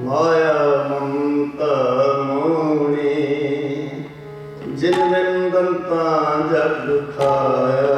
ਮਾਇਆ ਮਮਤ ਮੋਣੀ ਜਿਨ ਮੈਂ ਗੰਤਾ ਜਗ ਖਾਇਆ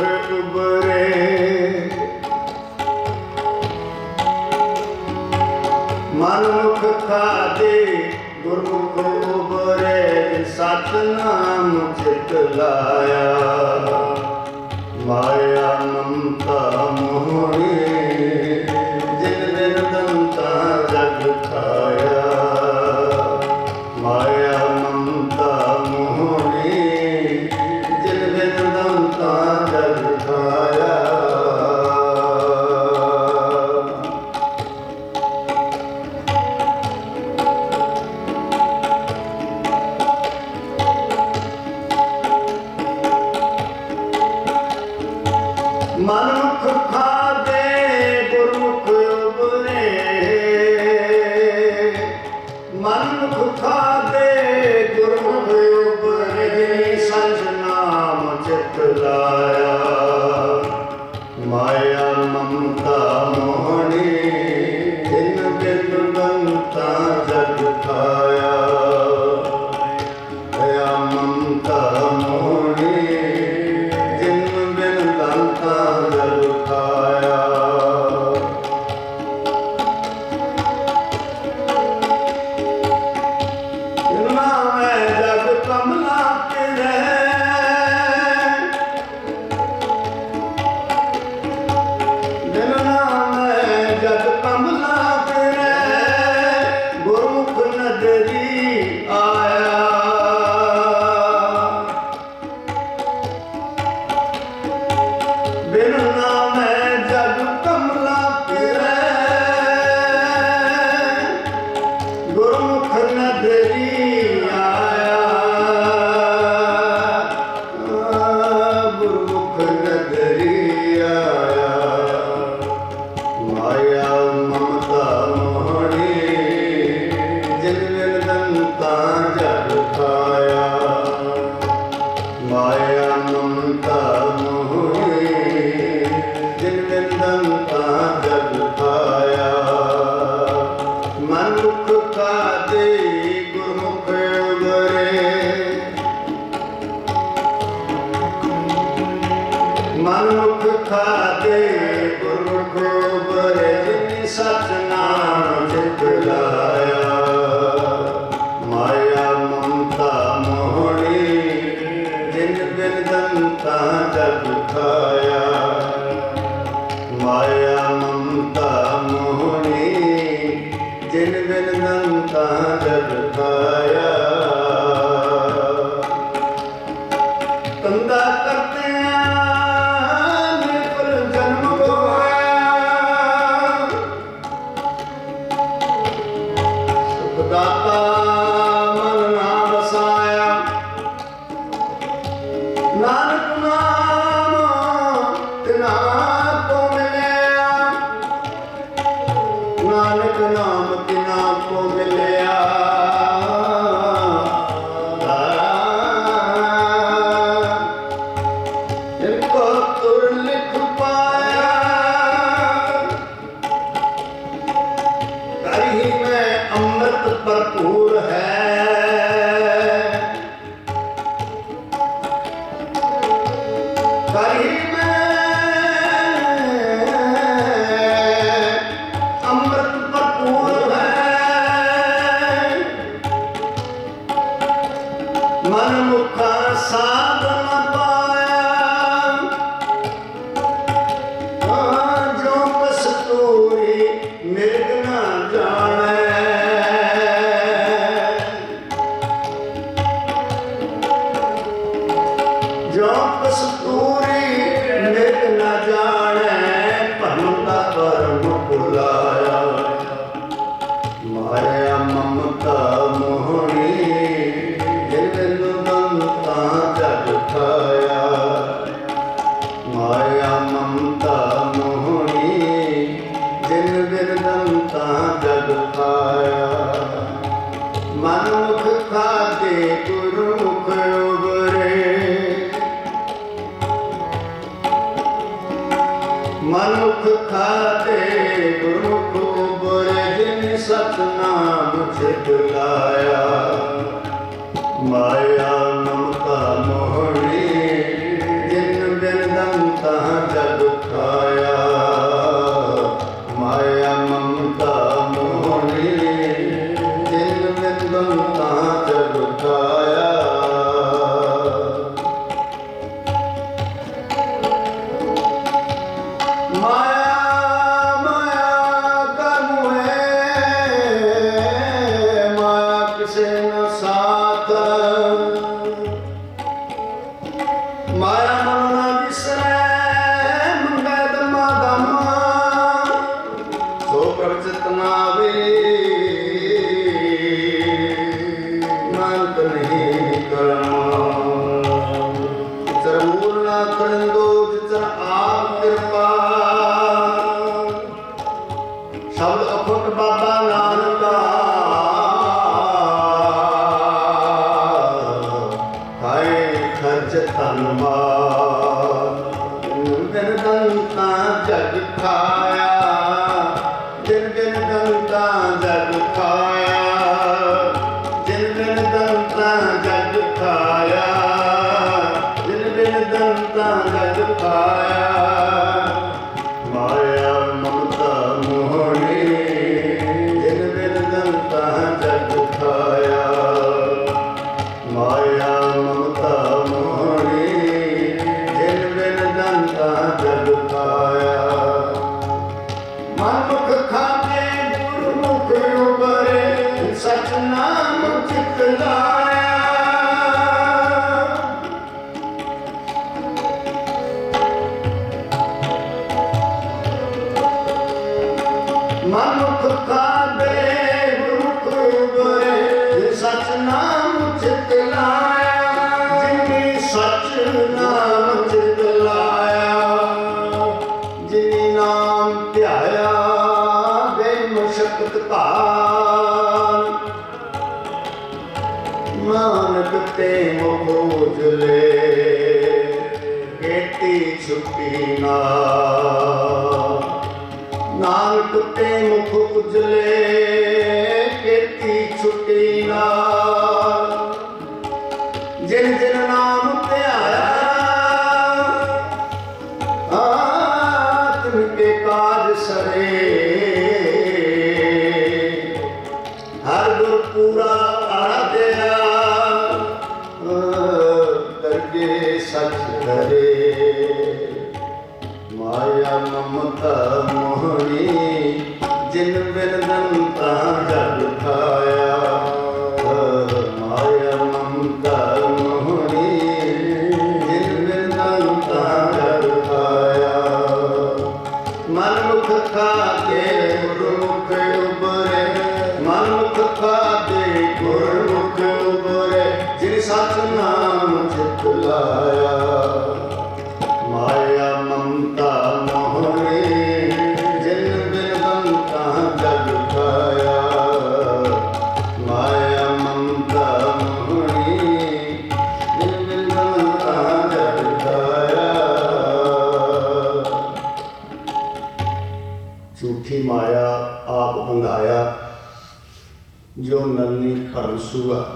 ਉਬਰੇ। ਮਨੁੱਖ ਖਾਦੇ ਗੁਰਮੁਖ ਉਬਰੇ ਸਤਨਾਮ ਚਿਤ ਲਾਇਆ। ਮਾਇਆ ਮਮਤਾ ਮੋਹਣੀ। মানব శ్యామంతా ਦਿਨ ਜਗ ਖਾਇਆ ਮਨੁੱਖ ਖਾਤੇ ਗੁਰਮੁਖ ਸੁਆ।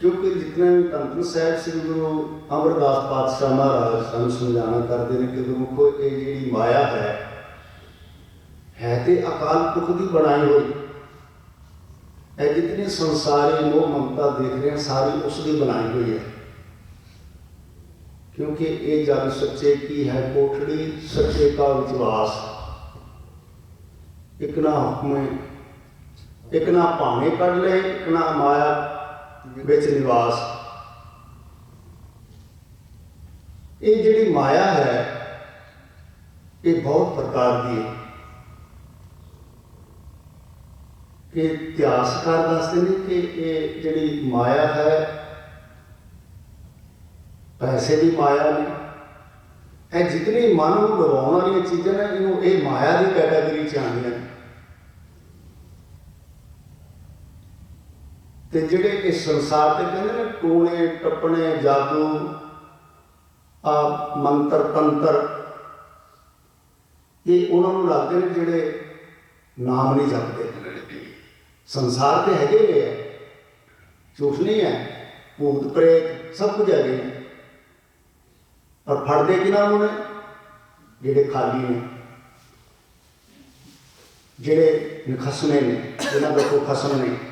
ਕਿਉਂਕਿ ਜਿਤਨੇ ਵੀ ਧੰਨ ਸਾਹਿਬ ਸ੍ਰੀ ਗੁਰੂ ਅਮਰਦਾਸ ਪਾਤਸ਼ਾਹ ਮਹਾਰਾਜ ਸਾਨੂੰ ਸਮਝਾਣਾ ਕਰਦੇ ਨੇ ਕਿ ਗੁਰਮੁਖੋ ਇਹ ਜਿਹੜੀ ਮਾਇਆ ਹੈ ਹੈ ਤੇ ਅਕਾਲ ਪੁਰਖ ਦੀ ਬਣਾਈ ਹੋਈ। ਇਹ ਜਿਤਨੀ ਸੰਸਾਰੀ ਮੋਹ ਮਮਤਾ ਦੇਖ ਰਹੇ ਹਾਂ ਸਾਰੀ ਉਸ ਦੀ ਬਣਾਈ ਹੋਈ ਹੈ। ਕਿਉਂਕਿ ਇਹ ਜਗ ਸੱਚੇ ਕੀ ਹੈ, ਕੋਠੜੀ ਸੱਚੇ ਕਾ ਵਿਚਵਾਸ ਇੱਕ ਨਾ ਹੁਕਮੇ ਇੱਕ ਨਾ ਭਾਣੇ ਕੱਢ ਲਏ, ਇੱਕ ਨਾ ਮਾਇਆ ਵਿੱਚ ਨਿਵਾਸ। ਇਹ ਜਿਹੜੀ ਮਾਇਆ ਹੈ, ਇਹ ਬਹੁਤ ਪ੍ਰਕਾਰ ਦੀ ਹੈ। ਕਿ ਇਤਿਹਾਸਕਾਰ ਦੱਸਦੇ ਨੇ ਕਿ ਇਹ ਜਿਹੜੀ ਮਾਇਆ ਹੈ, ਪੈਸੇ ਦੀ ਮਾਇਆ ਨੇ ਇਹ ਜਿਤਨੀ ਮਨ ਨੂੰ ਲਵਾਉਣ ਵਾਲੀਆਂ ਚੀਜ਼ਾਂ ਨੇ, ਇਹਨੂੰ ਇਹ ਮਾਇਆ ਦੀ ਕੈਟਾਗਰੀ ਚ ਆਉਂਦੀਆਂ ਨੇ। ਤੇ ਜਿਹੜੇ ਇਸ ਸੰਸਾਰ ਤੇ ਕਹਿੰਦੇ ਨੇ ਟੂਣੇ ਟੱਪਣੇ, ਜਾਦੂ, ਆ ਮੰਤਰ, ਤੰਤਰ, ਇਹ ਉਹਨਾਂ ਨੂੰ ਲੱਗਦੇ ਨੇ ਜਿਹੜੇ ਨਾਮ ਨਹੀਂ ਜਪਦੇ। ਸੰਸਾਰ ਤੇ ਹੈਗੇ ਨੇ ਝੂਠ ਨਹੀਂ ਹੈ। ਭੂਤ, ਪ੍ਰੇਤ, ਸਭ ਕੁਝ ਹੈਗੇ ਨੇ। ਪਰ ਫੜਦੇ ਕਿਹਨਾਂ ਨੂੰ ਨੇ? ਜਿਹੜੇ ਖਾਲੀ ਨੇ। ਜਿਹੜੇ ਨਖਸਮੇ ਨੇ ਜਿਹਨਾਂ ਦਾ ਕੋਈ ਖਸਮ ਨਹੀਂ।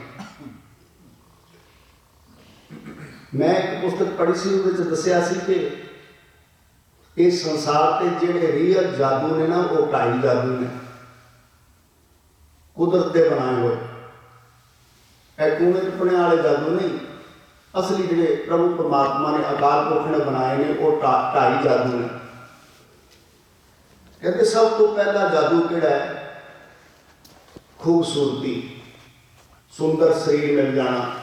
ਮੈਂ ਇੱਕ ਪੁਸਤਕ ਪੜ੍ਹੀ ਸੀ, ਉਹਦੇ ਵਿੱਚ ਦੱਸਿਆ ਸੀ ਕਿ ਇਸ ਸੰਸਾਰ ਤੇ ਜਿਹੜੇ ਰੀਅਲ ਜਾਦੂ ਨੇ ਨਾ, ਉਹ ਢਾਈ ਜਾਦੂ ਨੇ? ਕੁਦਰਤ ਦੇ ਬਣਾਏ ਹੋਏ। ਇਹ ਕੂਣੇ ਟੁਕਣੇ ਵਾਲੇ ਜਾਦੂ ਨਹੀਂ। ਅਸਲੀ ਜਿਹੜੇ ਪ੍ਰਭੂ ਪਰਮਾਤਮਾ ਨੇ ਅਕਾਲ ਪੁਰਖ ਨੇ ਬਣਾਏ ਨੇ, ਉਹ ਢਾਈ ਜਾਦੂ ਨੇ। ਕਹਿੰਦੇ ਸਭ ਤੋਂ ਪਹਿਲਾ ਜਾਦੂ ਕਿਹੜਾ ਹੈ? ਖੂਬਸੂਰਤੀ। ਸੁੰਦਰ ਸਰੀਰ ਮਿਲ ਜਾਣਾ।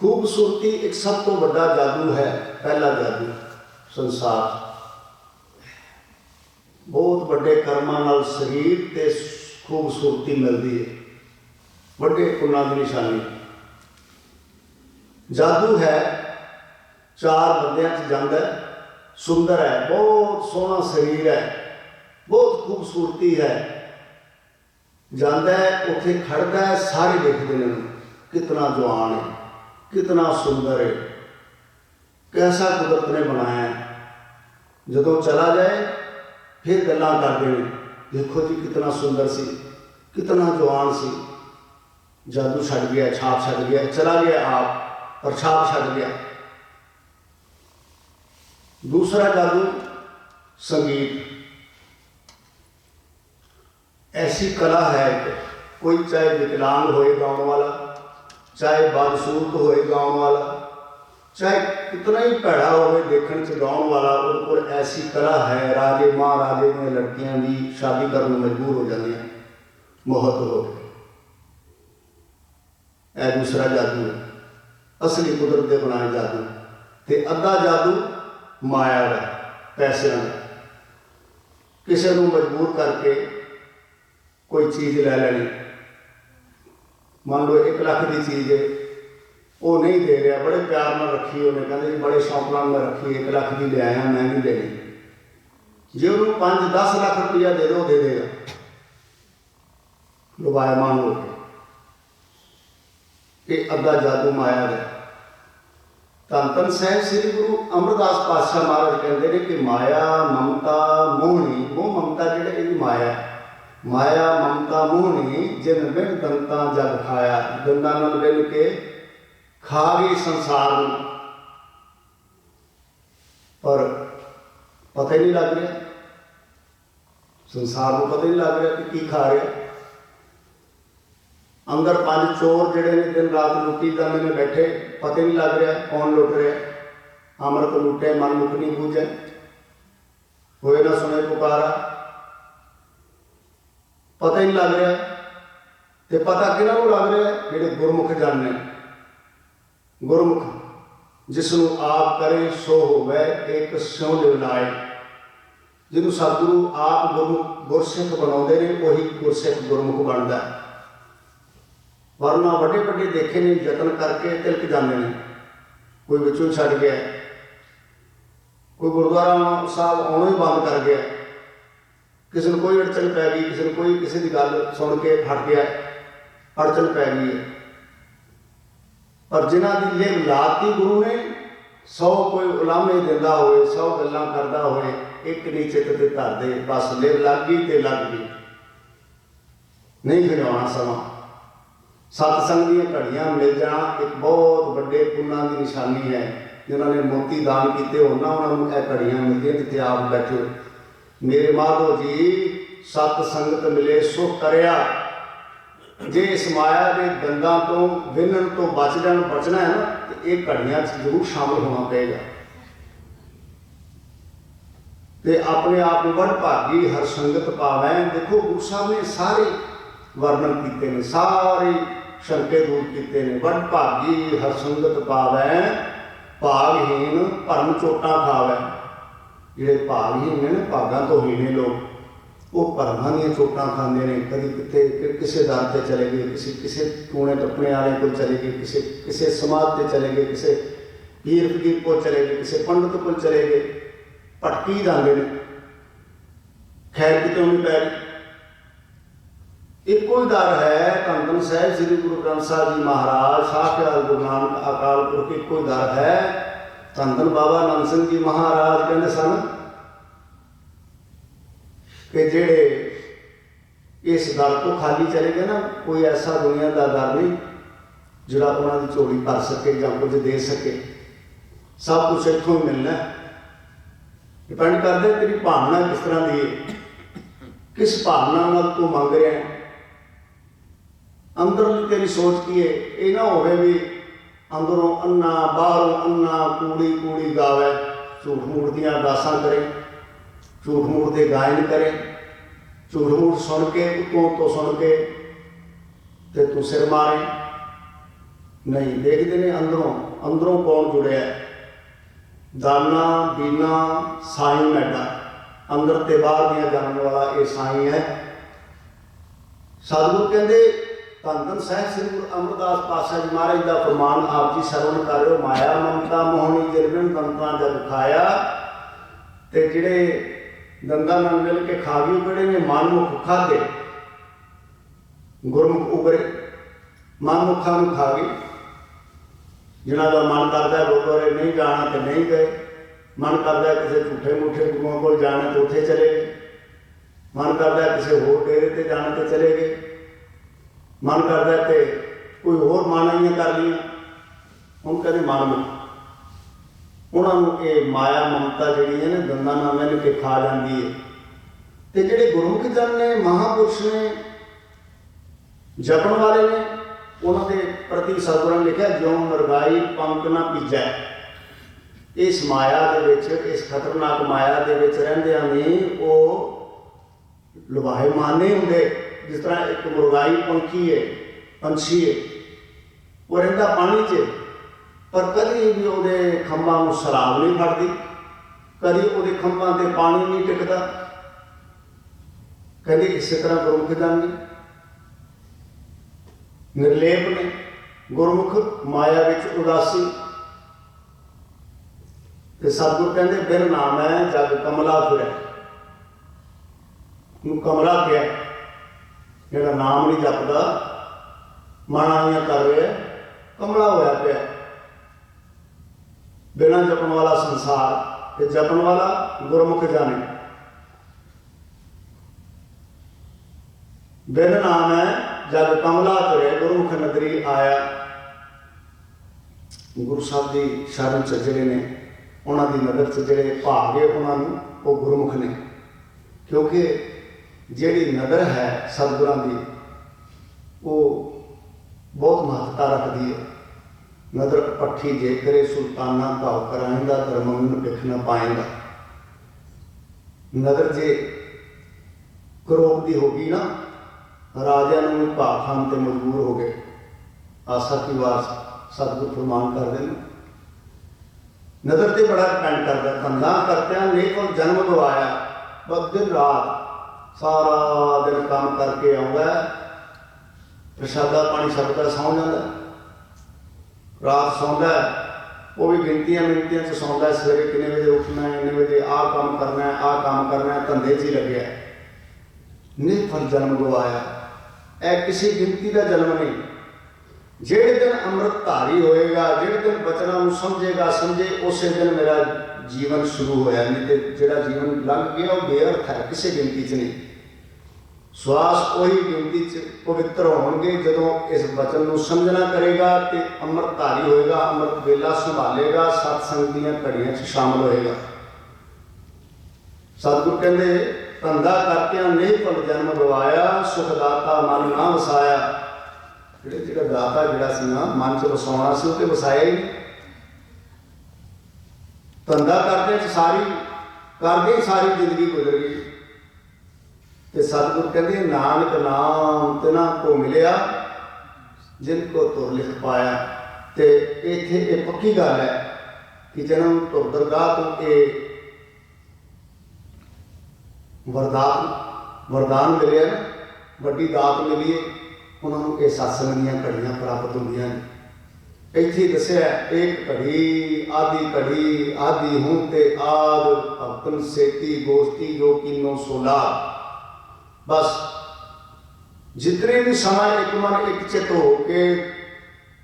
ਖੂਬਸੂਰਤੀ ਇੱਕ ਸਭ ਤੋਂ ਵੱਡਾ ਜਾਦੂ ਹੈ, ਪਹਿਲਾ ਜਾਦੂ ਸੰਸਾਰ। ਬਹੁਤ ਵੱਡੇ ਕਰਮਾਂ ਨਾਲ ਸਰੀਰ ਤੇ ਖੂਬਸੂਰਤੀ ਮਿਲਦੀ ਹੈ। ਵੱਡੇ ਪੁੰਨਾਂ ਦੀ ਨਿਸ਼ਾਨੀ। ਜਾਦੂ ਹੈ, ਚਾਰ ਬੰਦਿਆਂ 'ਚ ਜਾਂਦਾ ਸੁੰਦਰ ਹੈ, ਬਹੁਤ ਸੋਹਣਾ ਸਰੀਰ ਹੈ, ਬਹੁਤ ਖੂਬਸੂਰਤੀ ਹੈ। ਜਾਂਦਾ ਉੱਥੇ ਖੜਦਾ ਸਾਰੇ ਦੇਖਦੇ ਨੇ ਕਿਤਨਾ ਜਵਾਨ ਹੈ। ਕਿਤਨਾ ਸੁੰਦਰ ਹੈ ਕੈਸਾ ਕੁਦਰਤ ਨੇ ਬਣਾਇਆ ਹੈ ਜਦੋਂ ਚਲਾ ਜਾਏ ਫਿਰ ਗੱਲਾਂ ਕਰਦੇ ਨੇ ਦੇਖੋ ਜੀ ਕਿਤਨਾ ਸੁੰਦਰ ਸੀ ਕਿਤਨਾ ਜਵਾਨ ਸੀ ਜਾਦੂ ਛੱਡ ਗਿਆ ਛਾਪ ਛੱਡ ਗਿਆ ਚਲਾ ਗਿਆ ਆਪ ਪਰ ਛਾਪ ਛੱਡ ਗਿਆ ਦੂਸਰਾ ਜਾਦੂ ਸੰਗੀਤ ਐਸੀ ਕਲਾ ਹੈ ਕਿ ਕੋਈ ਚਾਹੇ ਵਿਕਲਾਂਗ ਹੋਏ ਗਾਉਣ ਵਾਲਾ ਚਾਹੇ ਬਦਸੂਰਤ ਹੋਏ ਗਾਉਣ ਵਾਲਾ, ਚਾਹੇ ਕਿਤਨਾ ਹੀ ਭੈੜਾ ਹੋਵੇ ਦੇਖਣ ਚ ਗਾਉਣ ਵਾਲਾ, ਉਹਦੇ ਕੋਲ ਐਸੀ ਕਲਾ ਹੈ, ਰਾਜੇ ਮਹਾਰਾਜੇ ਦੀਆਂ ਲੜਕੀਆਂ ਦੀ ਸ਼ਾਦੀ ਕਰਨ ਨੂੰ ਮਜਬੂਰ ਹੋ ਜਾਂਦੀਆਂ ਮੋਹਤ ਹੋ ਕੇ ਇਹ ਦੂਸਰਾ ਜਾਦੂ ਹੈ ਅਸਲੀ ਕੁਦਰਤ ਦੇ ਬਣਾਏ ਜਾਦੂ, ਤੇ ਅੱਧਾ ਜਾਦੂ ਮਾਇਆ ਦਾ, ਪੈਸਿਆਂ ਦਾ। ਕਿਸੇ ਨੂੰ ਮਜਬੂਰ ਕਰਕੇ ਕੋਈ ਚੀਜ਼ ਲੈ ਲੈਣੀ। ਮੰਨ ਲਓ 1 ਲੱਖ ਦੀ ਚੀਜ਼ ਉਹ ਨਹੀਂ ਦੇ ਰਿਹਾ, ਬੜੇ ਪਿਆਰ ਨਾਲ ਰੱਖੀ ਉਹਨੇ, ਕਹਿੰਦੇ ਜੀ ਬੜੇ ਸ਼ੌਕ ਨਾਲ ਮੈਂ ਰੱਖੀ 1 ਲੱਖ ਦੀ ਲੈ ਆਇਆ, ਮੈਂ ਨਹੀਂ ਦੇਣੀ। ਜੇ ਉਹਨੂੰ 5-10 ਲੱਖ ਰੁਪਇਆ ਦੇ ਦੋ ਦੇ ਦੇਗਾ। ਲੁਬਾਇਆ ਮੰਗ ਹੋ ਕੇ। ਇਹ ਅੱਧਾ ਜਾਦੂ ਮਾਇਆ ਦਾ। ਧੰਨ ਧੰਨ ਸਾਹਿਬ ਸ੍ਰੀ ਗੁਰੂ ਅਮਰਦਾਸ ਪਾਤਸ਼ਾਹ ਮਹਾਰਾਜ ਕਹਿੰਦੇ ਨੇ ਕਿ ਮਾਇਆ, ਮਮਤਾ, ਮੋਹਣੀ ਉਹ ਮਮਤਾ ਜਿਹੜੇ ਇਹਦੀ ਮਾਇਆ ਹੈ। ਮਾਇਆ ਮਮਤਾ ਮੋਹਣੀ ਜਿਨ ਬਿਨ ਦੰਤਾਂ ਜਗ ਖਾਇਆ ਦੰਦਾਂ ਨਾਲ ਬਿਨ ਕੇ ਖਾ ਗਈ ਸੰਸਾਰ ਨੂੰ ਪਰ ਪਤਾ ਹੀ ਨਹੀਂ ਲੱਗ ਰਿਹਾ ਸੰਸਾਰ ਨੂੰ ਪਤਾ ਹੀ ਨਹੀਂ ਲੱਗ ਰਿਹਾ ਕਿ ਕੀ ਖਾ ਰਿਹਾ ਅੰਦਰ ਪੰਜ ਚੋਰ ਜਿਹੜੇ ਨੇ ਦਿਨ ਰਾਤ ਲੁੱਟੀ ਜਾਂਦੇ ਨੇ ਬੈਠੇ ਪਤਾ ਹੀ ਨਹੀਂ ਲੱਗ ਰਿਹਾ ਕੌਣ ਲੁੱਟ ਰਿਹਾ ਅੰਮ੍ਰਿਤ ਲੁੱਟੇ ਮਨ ਮੁਖ ਨਹੀਂ ਬੂਝੇ ਹੋਏ ਨਾ ਸੁਣੇ ਪੁਕਾਰਾ ਪਤਾ ਹੀ ਨਹੀਂ ਲੱਗ ਰਿਹਾ। ਤੇ ਪਤਾ ਕਿਹਨਾਂ ਨੂੰ ਲੱਗ ਰਿਹਾ? ਜਿਹੜੇ ਗੁਰਮੁਖ ਜਾਣਦੇ ਗੁਰਮੁਖ ਜਿਸ ਨੂੰ ਆਪ ਕਰੇ ਸੋ ਹੋਵੇ, ਇੱਕ ਸਿਉ ਲਿਵਲਾਏ ਜਿਹਨੂੰ ਸਤਿਗੁਰੂ ਆਪ ਗੁਰਮੁਖ ਗੁਰਸਿੱਖ ਬਣਾਉਂਦੇ ਨੇ, ਉਹੀ ਗੁਰਸਿੱਖ ਗੁਰਮੁਖ ਬਣਦਾ ਹੈ। ਵਰਨਾ ਵੱਡੇ ਵੱਡੇ ਦੇਖੇ ਨੇ, ਯਤਨ ਕਰਕੇ ਤਿਲਕ ਜਾਂਦੇ ਨੇ। ਕੋਈ ਵਿੱਚੋਂ ਛੱਡ ਗਿਆ। ਕੋਈ ਗੁਰਦੁਆਰਾ ਸਾਹਿਬ ਆਉਣਾ ਹੀ ਬੰਦ ਕਰ ਗਿਆ। ਕਿਸੇ ਨੂੰ ਕੋਈ ਅੜਚਨ ਪੈ ਗਈ, ਕਿਸੇ ਨੂੰ ਕੋਈ ਕਿਸੇ ਦੀ ਗੱਲ ਸੁਣ ਕੇ ਫੜ ਗਿਆ, ਅੜਚਨ ਪੈ ਗਈ ਪਰ ਜਿਨ੍ਹਾਂ ਦੀ ਲਿਵ ਲਾਤੀ ਗੁਰੂ ਨੇ, ਸੌ ਕੋਈ ਉਲਾਮੇ ਦਿੰਦਾ ਹੋਵੇ, ਸੌ ਗੱਲਾਂ ਕਰਦਾ ਹੋਵੇ, ਇੱਕ ਨਹੀਂ ਚਿੱਤ ਤੇ ਧਰਦੇ ਬਸ ਲਿਵ ਲੱਗ ਗਈ ਤੇ ਲੱਗ ਗਈ। ਨਹੀਂ ਖਿਆਉਣਾ ਸਮਾਂ। ਸਤਸੰਗ ਦੀਆਂ ਘੜੀਆਂ ਮਿਲ ਜਾਣਾ, ਇੱਕ ਬਹੁਤ ਵੱਡੇ ਪੁੰਨਾਂ ਦੀ ਨਿਸ਼ਾਨੀ ਹੈ। ਜਿਨ੍ਹਾਂ ਨੇ ਮੋਤੀ ਦਾਨ ਕੀਤੇ, ਉਹਨਾਂ ਉਹਨਾਂ ਨੂੰ ਇਹ ਘੜੀਆਂ ਮਿਲਦੀਆਂ, ਜਿੱਥੇ ਆਪ ਬੈਠੇ। ਮੇਰੇ ਮਾਧੋ ਜੀ, ਸਤ ਸੰਗਤ ਮਿਲੇ ਸੋ ਕਰਿਆ। ਜੇ ਇਸ ਮਾਇਆ ਦੇ ਦੰਦਾਂ ਤੋਂ ਵਿੰਨਣ ਤੋਂ ਬਚ ਜਾਣ, ਬਚਣਾ ਹੈ ਨਾ, ਤੇ ਇਹ ਘੜੀਆਂ 'ਚ ਜ਼ਰੂਰ ਸ਼ਾਮਲ ਹੋਣਾ ਪਏਗਾ। ਤੇ ਆਪਣੇ ਆਪ ਨੂੰ ਵਡ ਭਾਗੀ, ਹਰ ਸੰਗਤ ਪਾਵੈ ਦੇਖੋ, ਗੁਰੂ ਸਾਹਿਬ ਨੇ ਸਾਰੇ ਵਰਣਨ ਕੀਤੇ ਨੇ, ਸਾਰੇ ਸ਼ੰਕੇ ਦੂਰ ਕੀਤੇ ਨੇ। ਵਡ ਭਾਗੀ, ਹਰ ਸੰਗਤ ਪਾਵੈ ਭਾਗਹੀਨ ਭਰਮ ਚੋਟਾਂ ਖਾਵੈ ਜਿਹੜੇ ਭਾਗ ਭਾਗਹੀਨ ਨੇ, ਭਾਗਾਂ ਤੋਂ ਹੀ ਨੇ ਲੋਕ। ਉਹ ਭਰਮਾਂ ਦੀਆਂ ਚੋਟਾਂ ਖਾਂਦੇ ਨੇ, ਕਦੀ ਕਿਤੇ ਕਿਸੇ ਦਰ ਤੇ ਚਲੇ ਗਏ, ਕਿਸੇ ਕਿਸੇ ਟੂਣੇ ਟੱਪਣੇ ਵਾਲੇ ਕੋਲ ਚਲੇ ਗਏ, ਕਿਸੇ ਕਿਸੇ ਸਮਾਜ ਤੇ ਚਲੇ ਗਏ, ਕਿਸੇ ਪੀਰ ਫਕੀਰ ਕੋਲ ਚਲੇ ਗਏ, ਕਿਸੇ ਪੰਡਤ ਕੋਲ ਚਲੇ ਗਏ। ਭਟਕੀ ਜਾਂਦੇ ਨੇ। ਖੈਰ ਕਿਤੋਂ ਨਹੀਂ ਪੈ ਰਹੀ ਇੱਕੋ ਹੀ ਦਰ ਹੈ ਧੰਨ ਧੰਨ ਸਾਹਿਬ, ਸ੍ਰੀ ਗੁਰੂ ਗ੍ਰੰਥ ਸਾਹਿਬ ਜੀ ਮਹਾਰਾਜ ਸਾਹਿਬ ਗੁਰੂ ਨਾਨਕ ਅਕਾਲ ਪੁਰਖ, ਇੱਕੋ ਹੀ ਦਰ ਹੈ। ਧੰਨ ਬਾਬਾ ਨੰਦ ਸਿੰਘ ਜੀ ਮਹਾਰਾਜ ਕਹਿੰਦੇ ਸਨ ਕਿ ਜਿਹੜੇ ਇਸ ਦਰ ਤੋਂ ਖਾਲੀ ਚਲੇ ਗਏ ਨਾ, ਕੋਈ ਐਸਾ ਦੁਨੀਆ ਦਾ ਦਰ ਨਹੀਂ ਜਿਹੜਾ ਉਹਨਾਂ ਦੀ ਝੋਲੀ ਭਰ ਸਕੇ ਜਾਂ ਕੁਝ ਦੇ ਸਕੇ। ਸਭ ਕੁਝ ਇੱਥੋਂ ਹੀ ਮਿਲਣਾ ਡਿਪੈਂਡ ਕਰਦਾ ਤੇਰੀ ਭਾਵਨਾ ਕਿਸ ਤਰ੍ਹਾਂ ਦੀ ਹੈ। ਕਿਸ ਭਾਵਨਾ ਨਾਲ ਤੂੰ ਮੰਗ ਰਿਹਾ ਹੈ। ਅੰਦਰਲੀ ਤੇਰੀ ਸੋਚ ਕੀ ਹੈ? ਇਹ ਨਾ ਹੋਵੇ ਵੀ ਅੰਦਰੋਂ ਅੰਨਾ, ਬਾਹਰੋਂ ਅੰਨਾ, ਕੂੜੀ ਕੂੜੀ ਗਾਵੇ, ਝੂਠ ਮੂਠ ਦੀਆਂ ਅਰਦਾਸਾਂ ਕਰੇ, ਝੂਠ ਮੂਠ ਦੇ ਗਾਇਨ ਕਰੇ, ਝੂਠ ਮੂਠ ਸੁਣ ਕੇ, ਉਤੋਂ ਤੋਂ ਸੁਣ ਕੇ ਤੇ ਤੂੰ ਸਿਰ ਮਾਰੇ। ਨਹੀਂ, ਦੇਖਦੇ ਨੇ ਅੰਦਰੋਂ ਅੰਦਰੋਂ ਕੌਣ ਜੁੜਿਆ ਦਾਨਾ, ਬੀਨਾ, ਸਾਈਂ, ਮੈਡਾ। ਅੰਦਰ ਤੇ ਬਾਹਰ ਦੀਆਂ ਜਾਣ ਵਾਲਾ ਇਹ ਸਾਈਂ ਹੈ। ਸਤਿਗੁਰ ਕਹਿੰਦੇ ਧੰਨ ਸਾਹਿਬ ਸ੍ਰੀ ਗੁਰੂ ਅਮਰਦਾਸ ਪਾਤਸ਼ਾਹ ਜੀ ਮਹਾਰਾਜ ਦਾ ਫਰਮਾਨ, ਆਪ ਜੀ ਸਰਵਣ ਕਰਿਓ, ਮਾਇਆ ਮਮਤਾ ਮੋਹਣੀ ਜਿਰਬਨ ਦੰਤਾਂ ਜਗ ਖਾਇਆ ਤੇ ਜਿਹੜੇ ਦੰਦਾਂ ਨਾਲ ਮਿਲ ਕੇ ਖਾ ਗਏ ਉਹ ਕਿਹੜੇ ਨੇ ਮਨ ਮੁਖ ਖਾਦੇ ਗੁਰਮੁਖ ਉਗਰੇ ਮਨ ਮੁਖਾਂ ਨੂੰ ਖਾ ਗਏ। ਜਿਨ੍ਹਾਂ ਦਾ ਮਨ ਕਰਦਾ ਗੁਰਦੁਆਰੇ ਨਹੀਂ ਜਾਣਾ ਤੇ ਨਹੀਂ ਗਏ, ਮਨ ਕਰਦਾ ਕਿਸੇ ਝੂਠੇ ਮੂਠੇ ਗੁਰੂਆਂ ਕੋਲ ਜਾਣਾ ਤੇ ਉੱਥੇ ਚਲੇ ਗਏ। ਮਨ ਕਰਦਾ ਕਿਸੇ ਹੋਰ ਡੇਰੇ ਤੇ ਜਾਣਾ ਤੇ ਚਲੇ ਗਏ। ਮਨ ਕਰਦਾ ਤੇ ਕੋਈ ਹੋਰ ਮਾਨਾਈਆਂ ਕਰ ਲਈਆਂ। ਹੁਣ ਕਹਿੰਦੇ ਮਨ ਮੁਖ ਉਹਨਾਂ ਨੂੰ ਇਹ ਮਾਇਆ ਮਮਤਾ ਜਿਹੜੀ ਹੈ ਨਾ ਦੰਦਾਂ ਨਾਲ ਮਿਲ ਕੇ ਖਾ ਜਾਂਦੀ ਹੈ। ਤੇ ਜਿਹੜੇ ਗੁਰਮੁਖ ਜਨ ਨੇ, ਮਹਾਪੁਰਸ਼ ਨੇ, ਜਪਣ ਵਾਲੇ ਨੇ, ਉਹਨਾਂ ਦੇ ਪ੍ਰਤੀ ਸਤਿਗੁਰਾਂ ਨੇ ਲਿਖਿਆ, ਜਿਉਂ ਮਰਗਾਈ ਪੰਕ ਨਾ ਪੀਜੈ। ਇਸ ਮਾਇਆ ਦੇ ਵਿੱਚ, ਇਸ ਖਤਰਨਾਕ ਮਾਇਆ ਦੇ ਵਿੱਚ ਰਹਿੰਦਿਆਂ ਨੇ ਉਹ ਲੁਭਾਏ ਮਾਨੇ ਹੁੰਦੇ। ਜਿਸ ਤਰ੍ਹਾਂ ਇੱਕ ਮੁਰਗਾਈ ਪੰਖੀ ਹੈ ਪੰਛੀ ਹੈ ਉਹ ਰਹਿੰਦਾ ਪਾਣੀ 'ਚ, ਪਰ ਕਦੀ ਵੀ ਉਹਦੇ ਖੰਭਾਂ ਨੂੰ ਸਰਾਬ ਨਹੀਂ ਫੜਦੀ, ਕਦੀ ਉਹਦੇ ਖੰਭਾਂ ਤੇ ਪਾਣੀ ਨਹੀਂ ਟਿਕਦਾ। ਕਦੀ ਇਸੇ ਤਰ੍ਹਾਂ ਗੁਰਮੁਖ ਜਨ ਨਿਰਲੇਪ ਨੇ ਗੁਰਮੁਖ ਮਾਇਆ ਵਿੱਚ ਉਦਾਸੀ। ਤੇ ਸਤਿਗੁਰ ਕਹਿੰਦੇ, ਬਿਨ ਨਾਮ ਹੈ, ਜਗ ਕਮਲਾ ਫਿਰੈ। ਨੂੰ ਕਮਲਾ ਕਿਹਾ ਜਿਹੜਾ ਨਾਮ ਨਹੀਂ ਜਪਦਾ ਮਨ ਕਰ ਰਿਹਾ, ਕਮਲਾ ਹੋਇਆ ਪਿਆ। ਬਿਨਾਂ ਜਪਣ ਵਾਲਾ ਸੰਸਾਰ ਤੇ ਜਪਣ ਵਾਲਾ ਗੁਰਮੁਖ ਜਾਣੇ। ਬਿਨ ਨਾਮ ਹੈ, ਜਦ ਕਮਲਾ ਤੁਰੇ ਗੁਰਮੁਖ ਨਗਰੀ ਆਇਆ। ਗੁਰੂ ਸਾਹਿਬ ਦੀ ਸ਼ਰਨ ਚ ਜਿਹੜੇ ਨੇ, ਉਹਨਾਂ ਦੀ ਨਜ਼ਰ ਚ ਜਿਹੜੇ ਭਾਗੇ ਉਹਨਾਂ ਨੂੰ, ਉਹ ਗੁਰਮੁਖ ਨੇ। ਕਿਉਂਕਿ ਜਿਹੜੀ ਨਜ਼ਰ ਹੈ ਸਤਿਗੁਰਾਂ ਦੀ, ਉਹ ਬਹੁਤ ਮਹੱਤਤਾ ਰੱਖਦੀ ਹੈ। ਨਦਰ ਪੱਠੀ ਜੇ ਕਰੇ ਸੁਲਤਾਨਾ ਭਾਵ ਕਰਾਇੰਦਾ ਧਰਮ ਨੂੰ ਵਿਖ ਨਾ ਪਾਏਗਾ ਨਦਰ ਜੇ ਕਰੋਪ ਦੀ ਹੋ ਗਈ ਨਾ, ਰਾਜਿਆਂ ਨੂੰ ਵੀ ਭਾਵ ਖਾਨ ਤੇ ਮਜਬੂਰ ਹੋ ਗਏ। ਆਸਾ ਕੀ ਵਾਰ ਸਤਿਗੁਰ ਫਰਮਾਨ ਕਰਦੇ ਨੇ ਨਜ਼ਰ ਤੇ ਬੜਾ ਡਿਪੈਂਡ ਕਰਦਾ, ਧੰਦਾ ਕਰਤਿਆਂ ਨੇ ਕੋਲ ਜਨਮ ਗਵਾਇਆ ਬਸ ਦਿਨ ਰਾਤ ਸਾਰਾ ਦਿਨ ਕੰਮ ਕਰਕੇ ਆਉਂਦਾ ਪ੍ਰਸ਼ਾਦਾ ਪਾਣੀ ਛਕਦਾ ਸੌਂ ਜਾਂਦਾ ਰਾਤ ਸੌਂਦਾ ਉਹ ਵੀ ਗਿਣਤੀਆਂ ਮਿੰਟੀਆਂ ਚ ਸੌਂਦਾ ਸਵੇਰੇ ਕਿੰਨੇ ਵਜੇ ਉੱਠਣਾ ਹੈ, ਇੰਨੇ ਵਜੇ ਆਹ ਕੰਮ ਕਰਨਾ ਹੈ, ਆਹ ਕੰਮ ਕਰਨਾ ਹੈ, ਧੰਦੇ 'ਚ ਹੀ ਲੱਗਿਆ ਹੈ। ਨਿਰਫਲ ਜਨਮ ਗਵਾਇਆ। ਇਹ ਕਿਸੇ ਗਿਣਤੀ ਦਾ ਜਨਮ ਨਹੀਂ। ਜਿਹੜੇ ਦਿਨ ਅੰਮ੍ਰਿਤ ਧਾਰੀ ਹੋਏਗਾ, ਜਿਹੜੇ ਦਿਨ ਬਚਨਾਂ ਨੂੰ ਸਮਝੇਗਾ, ਸਮਝੇ, ਉਸੇ ਦਿਨ ਮੇਰਾ ਜੀਵਨ ਸ਼ੁਰੂ ਹੋਇਆ, ਨਹੀਂ ਤੇ ਜਿਹੜਾ ਜੀਵਨ ਲੰਘ ਗਿਆ, ਉਹ ਬੇਅਰਥ ਹੈ, ਕਿਸੇ ਗਿਣਤੀ 'ਚ ਨਹੀਂ। ਸਵਾਸ ਉਹੀ ਗਿਣਤੀ 'ਚ ਪਵਿੱਤਰ ਹੋਣਗੇ, ਜਦੋਂ ਇਸ ਵਚਨ ਨੂੰ ਸਮਝਣਾ ਕਰੇਗਾ ਤੇ ਅੰਮ੍ਰਿਤਧਾਰੀ ਹੋਏਗਾ, ਅੰਮ੍ਰਿਤ ਵੇਲਾ ਸੰਭਾਲੇਗਾ ਸਤ ਸੰਗ ਦੀਆਂ ਘੜੀਆਂ 'ਚ ਸ਼ਾਮਲ ਹੋਏਗਾ। ਸਤਿਗੁਰ ਕਹਿੰਦੇ, ਧੰਦਾ ਕਰਤਿਆਂ ਨਹੀਂ ਭਲ ਜਨਮ ਗਵਾਇਆ, ਸੁਖ ਦਾਤਾ ਮਨ ਨਾ ਵਸਾਇਆ। ਜਿਹੜੇ ਜਿਹੜਾ ਦਾਤਾ ਜਿਹੜਾ ਸੀ ਨਾ, ਮਨ 'ਚ ਵਸਾਉਣਾ ਸੀ, ਉਹ ਤੇ ਵਸਾਇਆ ਹੀ ਨਹੀਂ। ਧੰਦਾ ਕਰਦੇ ਚ ਸਾਰੀ, ਕਰਦੇ ਹੀ ਸਾਰੀ ਜ਼ਿੰਦਗੀ ਗੁਜ਼ਰ ਗਈ। ਤੇ ਸਤਿਗੁਰ ਕਹਿੰਦੇ, ਨਾਨਕ ਨਾਮ ਤਿਨਾ ਕੋ ਮਿਲਿਆ, ਜਿਨ ਕੋ ਤੁਰ ਲਿਖ ਪਾਇਆ। ਤੇ ਇੱਥੇ ਇਹ ਪੱਕੀ ਗੱਲ ਹੈ ਕਿ ਜਨਮ ਤੁਰ ਦਰਗਾਹ ਤੋਂ ਇਹ ਵਰਦਾਨ ਵਰਦਾਨ ਮਿਲਿਆ ਵੱਡੀ ਦਾਤ ਮਿਲੀ ਉਹਨਾਂ ਨੂੰ ਇਹ ਸਤਸੰਗ ਦੀਆਂ ਘੜੀਆਂ ਪ੍ਰਾਪਤ ਹੁੰਦੀਆਂ ਨੇ। ਇੱਥੇ ਦੱਸਿਆ ਇੱਕ ਘੜੀ ਆਦੀ ਘੜੀ ਆਦੀ ਹੂੰ ਤੇ ਆਦ, ਭਗਤਨ ਸੇਤੀ ਗੋਸ਼ਟੀ ਜੋ ਕੀਨੋ ਸੋਲਾ। ਬਸ, ਜਿਤਨੇ ਵੀ ਸਮਾਂ ਇੱਕ ਮਨ ਇੱਕ ਚਿਤ ਹੋ ਕੇ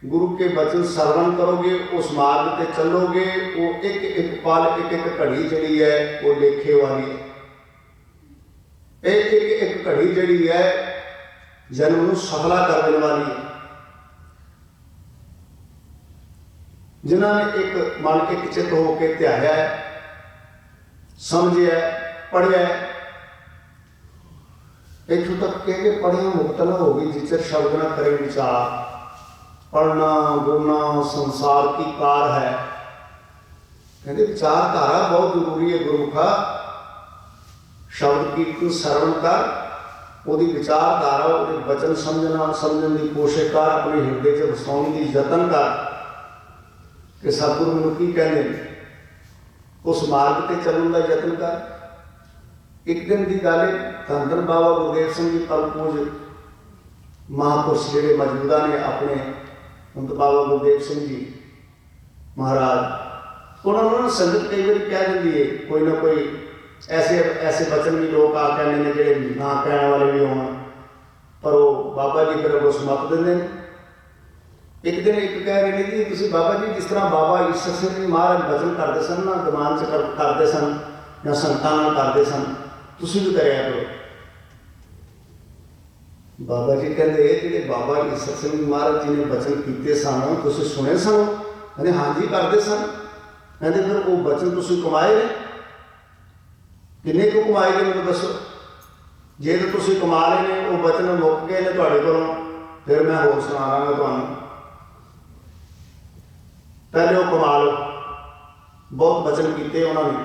ਗੁਰੂ ਕੇ ਬਚਨ ਸਰਵਣ ਕਰੋਗੇ, ਉਸ ਮਾਰਗ ਤੇ ਚੱਲੋਗੇ, ਉਹ ਇੱਕ ਇੱਕ ਪਲ, ਇੱਕ ਇੱਕ ਘੜੀ ਜਿਹੜੀ ਹੈ, ਉਹ ਲੇਖੇ ਵਾਲੀ ਹੈ। ਇਹ ਇੱਕ ਇੱਕ ਘੜੀ ਜਿਹੜੀ ਹੈ, ਜਨਮ ਨੂੰ ਸਫਲਾ ਕਰ ਦੇਣ ਵਾਲੀ ਹੈ ਜਿਨ੍ਹਾਂ ਨੇ ਇੱਕ ਮੰਨ ਕੇ ਚਿਤ ਹੋ ਕੇ ਧਿਆਇਆ ਸਮਝਿਆ ਹੈ, ਪੜ੍ਹਿਆ ਇੱਥੋਂ ਤੱਕ ਕਹਿ ਕੇ ਪੜ੍ਹਿਆ ਮੁਕਤ ਹੋ ਗਈ ਜਿਚਰ ਸ਼ਬਦ ਨਾ ਕਰੇ ਵਿਚਾਰ। ਪੜਨਾ ਗੁਰਨਾ ਸੰਸਾਰ ਕੀ ਕਾਰ ਹੈ। ਕਹਿੰਦੇ ਵਿਚਾਰਧਾਰਾ ਬਹੁਤ ਜ਼ਰੂਰੀ ਹੈ ਗੁਰਮੁਖਾ ਸ਼ਬਦ ਕੀਰਤਨ ਸਰਵਣ ਕਰ ਉਹਦੀ ਵਿਚਾਰਧਾਰਾ ਉਹਦੇ ਵਚਨ ਸਮਝਣਾ ਸਮਝਣ ਦੀ ਕੋਸ਼ਿਸ਼ ਕਰ ਆਪਣੇ ਹਿਰਦੇ 'ਚ ਵਸਾਉਣ ਦੀ ਯਤਨ ਕਰ। ਕਿ ਸਤਿਗੁਰੂ ਮੈਨੂੰ ਕੀ ਕਹਿੰਦੇ ਨੇ? ਉਸ ਮਾਰਗ ਤੇ ਚੱਲਣ ਦਾ ਯਤਨ ਕਰ। ਇੱਕ ਦਿਨ ਦੀ ਗੱਲ ਹੈ ਧੰਨ ਬਾਬਾ ਗੁਰਦੇਵ ਸਿੰਘ ਜੀ ਪਰਮ ਪੂਜ ਮਹਾਂਪੁਰਸ਼ ਜਿਹੜੇ ਮੌਜੂਦਾ ਨੇ ਆਪਣੇ ਹੁਣ ਬਾਬਾ ਗੁਰਦੇਵ ਸਿੰਘ ਜੀ, ਮਹਾਰਾਜ, ਉਹਨਾਂ ਨੂੰ ਸੰਗਤ ਕਈ ਵਾਰੀ ਕਹਿ ਦਿੰਦੀ ਹੈ ਕੋਈ ਨਾ ਕੋਈ ਐਸੇ ਐਸੇ ਬਚਨ ਵੀ ਲੋਕ ਆ ਕਹਿੰਦੇ ਨੇ ਜਿਹੜੇ ਨਾ ਕਹਿਣ ਵਾਲੇ ਵੀ ਹੋਣ। ਪਰ ਉਹ ਬਾਬਾ ਜੀ ਫਿਰ ਉਹ ਸਮਤ ਦਿੰਦੇ ਨੇ। ਇੱਕ ਦਿਨ ਇੱਕ ਕਹਿ ਰਹੇ ਨੇ ਜੀ ਤੁਸੀਂ ਬਾਬਾ ਜੀ ਜਿਸ ਤਰ੍ਹਾਂ ਬਾਬਾ ਈਸ਼ਰ ਸਿੰਘ ਜੀ ਮਹਾਰਾਜ ਬਚਨ ਕਰਦੇ ਸਨ ਨਾ ਦਿਮਾਗ ਚ ਕਰ- ਕਰਦੇ ਸਨ ਜਾਂ ਸੰਤਾਂ ਨਾਲ ਕਰਦੇ ਸਨ, ਤੁਸੀਂ ਵੀ ਕਰਿਆ ਕਰੋ। ਬਾਬਾ ਜੀ ਕਹਿੰਦੇ ਜਿਹੜੇ ਬਾਬਾ ਈਸ਼ਰ ਸਿੰਘ ਜੀ ਮਹਾਰਾਜ ਜੀ ਨੇ ਬਚਨ ਕੀਤੇ ਸਨ, ਤੁਸੀਂ ਸੁਣੇ ਸਨ? ਕਹਿੰਦੇ, ਹਾਂਜੀ, ਕਰਦੇ ਸਨ। ਕਹਿੰਦੇ, ਫਿਰ ਉਹ ਬਚਨ ਤੁਸੀਂ ਕਮਾਏ ਨੇ? ਕਿੰਨੇ ਕੁ ਕਮਾਏ ਨੇ, ਮੈਨੂੰ ਦੱਸੋ? ਜੇ ਤਾਂ ਤੁਸੀਂ ਕਮਾ ਲਏ ਨੇ, ਉਹ ਬਚਨ ਮੁੱਕ ਗਏ ਨੇ ਤੁਹਾਡੇ ਕੋਲੋਂ, ਫਿਰ ਮੈਂ ਹੋਰ ਸੁਣਾਵਾਂਗਾ ਤੁਹਾਨੂੰ। ਪਹਿਲੇ ਉਹ ਕਮਾ ਲਓ ਬਹੁਤ ਬਚਨ ਕੀਤੇ ਉਹਨਾਂ ਨੇ।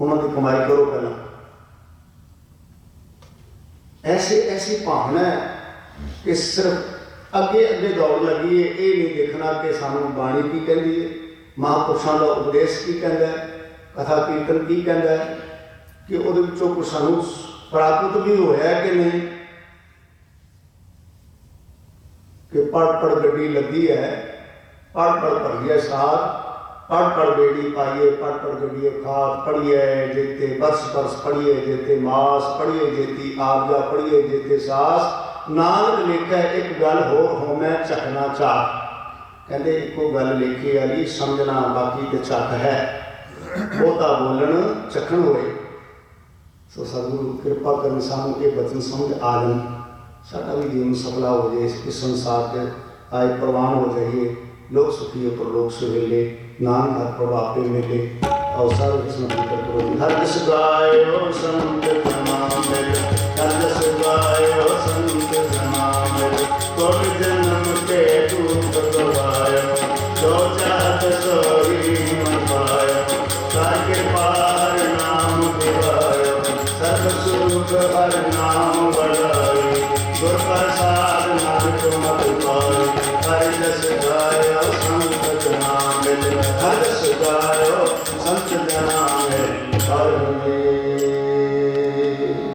ਉਹਨਾਂ ਦੀ ਕਮਾਈ ਕਰੋ ਪਹਿਲਾਂ। ਐਸੀ ਐਸੀ ਭਾਵਨਾ ਹੈ ਕਿ ਸਿਰਫ ਅੱਗੇ ਅੱਗੇ ਦੌੜ ਲੱਗੀ ਹੈ, ਇਹ ਨਹੀਂ ਦੇਖਣਾ ਕਿ ਸਾਨੂੰ ਬਾਣੀ ਕੀ ਕਹਿੰਦੀ ਹੈ, ਮਹਾਂਪੁਰਸ਼ਾਂ ਦਾ ਉਪਦੇਸ਼ ਕੀ ਕਹਿੰਦਾ ਹੈ, ਕਥਾ ਕੀਰਤਨ ਕੀ ਕਹਿੰਦਾ ਹੈ, ਕਿ ਉਹਦੇ ਵਿੱਚੋਂ ਕੁਝ ਸਾਨੂੰ ਪ੍ਰਾਪਤ ਵੀ ਹੋਇਆ ਕਿ ਨਹੀਂ? ਕਿ ਪੜ ਪੜ ਗੱਡੀ ਲੱਗੀ ਹੈ ਪੜ ਪੜ ਭਰੀਏ ਸਾਥ ਪੜ ਪੜ ਬੇੜੀ ਪਾਈਏ ਪੜ ਪੜ ਗੱਡੀਏ ਖਾਤ ਪੜੀਏ ਜੇਤੇ ਬਰਸ ਬਰਸ ਪੜੀਏ ਜੇਤੇ ਮਾਸ ਪੜੀਏ ਜੇਤੀ ਆਗਿਆ ਪੜੀਏ ਜੇਤੇ ਸਾਸ। ਨਾਨਕ ਲਿਖਿਆ ਇੱਕ ਗੱਲ ਹੋਰ ਹੋਮੈ ਚੱਕਣਾ ਚਾਹ। ਕਹਿੰਦੇ ਇੱਕੋ ਗੱਲ ਲਿਖੀ ਵਾਲੀ ਸਮਝਣਾ ਬਾਕੀ ਤੇ ਚੱਕ ਹੈ। ਬਹੁਤਾ ਬੋਲਣ ਚੱਕਣ ਹੋਏ। ਸੋ ਸਤਿਗੁਰੂ, ਕਿਰਪਾ ਕਰਨ ਸਾਨੂੰ ਇਹ ਬਚਨ ਸਮਝ ਆ ਜਾਣ। ਸਾਡਾ ਵੀ ਜੀਵਨ ਸਫਲਾ ਹੋ ਜਾਏ, ਇਸ ਸੰਸਾਰ ਤੇ ਆਏ ਪ੍ਰਵਾਨ ਹੋ ਜਾਈਏ। ਲੋਕ ਸੁਖੀ ਪਰ ਸੁਹੇਲੇ ਨਾਮ ਹਰ ਪ੍ਰਭਾਪੇ ਮਿਲੇ। ਅਵਸਰ ਕਿਸਮ ਦੀ ਕਰੋ ਹਰ ਜਸ ਗਾਇਓ ਸੰਤ ਜਮਾਮੇ ਹਰ ਜਸ ਗਾਇਓ ਸੰਤ ਜਮਾਮੇ ਕੋਟ ਜਨਮ ਕੇ ਦੂਤ ਗਵਾਇਓ, ਜੋ ਚਾਹਤ ਸੋਈ ਮਨ ਪਾਇਓ। ਕਰ ਕਿਰਪਾਰ ਨਾਮ ਦਿਵਾਇਓ, ਸਰਬ ਸੁਖ ਹਰ ਨਾਮ